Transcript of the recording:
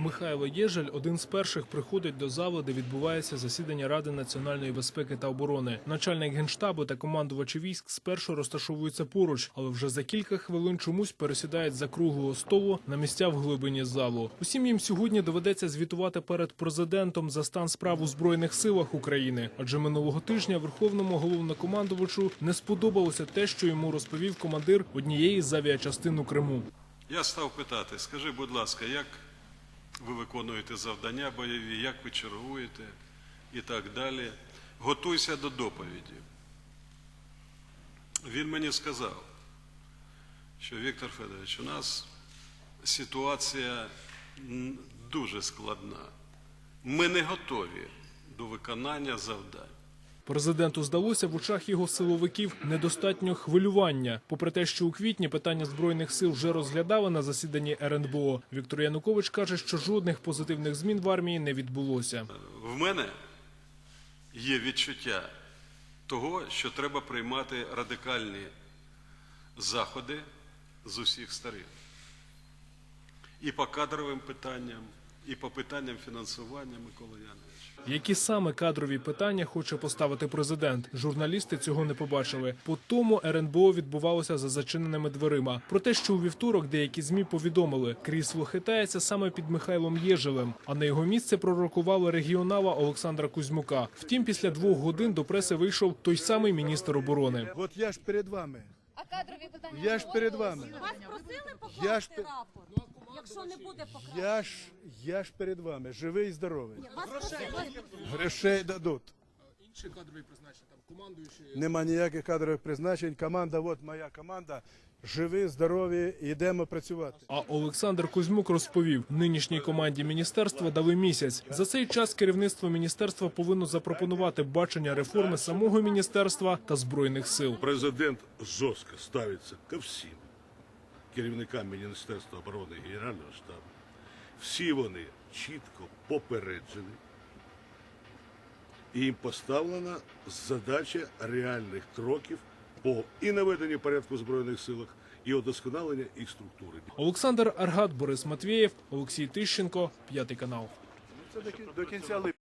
Михайло Єжель один з перших приходить до залу, де відбувається засідання Ради національної безпеки та оборони. Начальник генштабу та командувачі військ спершу розташовуються поруч, але вже за кілька хвилин чомусь пересідають за круглого столу на місця в глибині залу. Усім їм сьогодні доведеться звітувати перед президентом за стан справ у збройних силах України. Адже минулого тижня верховному головнокомандувачу не сподобалося те, що йому розповів командир однієї з авіачастин у Криму. Я став питати, скажи, будь ласка, як ви виконуєте завдання бойові, як ви чергуєте і так далі. Готуйся до доповіді. Він мені сказав, що Віктор Федорович, у нас ситуація дуже складна. Ми не готові до виконання завдань. Президенту здалося в очах його силовиків недостатньо хвилювання. Попри те, що у квітні питання збройних сил вже розглядали на засіданні РНБО, Віктор Янукович каже, що жодних позитивних змін в армії не відбулося. В мене є відчуття того, що треба приймати радикальні заходи з усіх сторін. І по кадровим питанням, і по питанням фінансування Микола Янович. Які саме кадрові питання хоче поставити президент? Журналісти цього не побачили. По тому РНБО відбувалося за зачиненими дверима. Про те, що у вівторок деякі змі повідомили, крісло хитається саме під Михайлом Єжелем, а на його місце пророкували регіонала Олександра Кузьмука. Втім, після двох годин до преси вийшов той самий міністр оборони. От я ж перед вами. А кадрові питання Я ж перед вами. Вас просили покласти Я ж рапорт, якщо не буде покласти. Я ж, я ж перед вами, живий і здоровий. Вас просили. Грошей дадуть. Інші кадрові призначення там командуючі. Нема ніяких кадрових призначень. Команда, от моя команда. Живі, здорові, йдемо працювати. А Олександр Кузьмук розповів, нинішній команді міністерства дали місяць. За цей час керівництво міністерства повинно запропонувати бачення реформи самого міністерства та збройних сил. Президент жорстко ставиться ко всім керівникам Міністерства оборони Генерального штабу. Всі вони чітко попереджені. І їм поставлена задача реальних кроків по і наведенню порядку в Збройних силах, і удосконалення їх структури. Олександр Аргат, Борис Матвєєв, Олексій Тищенко, п'ятий канал. Це до до кінця липня.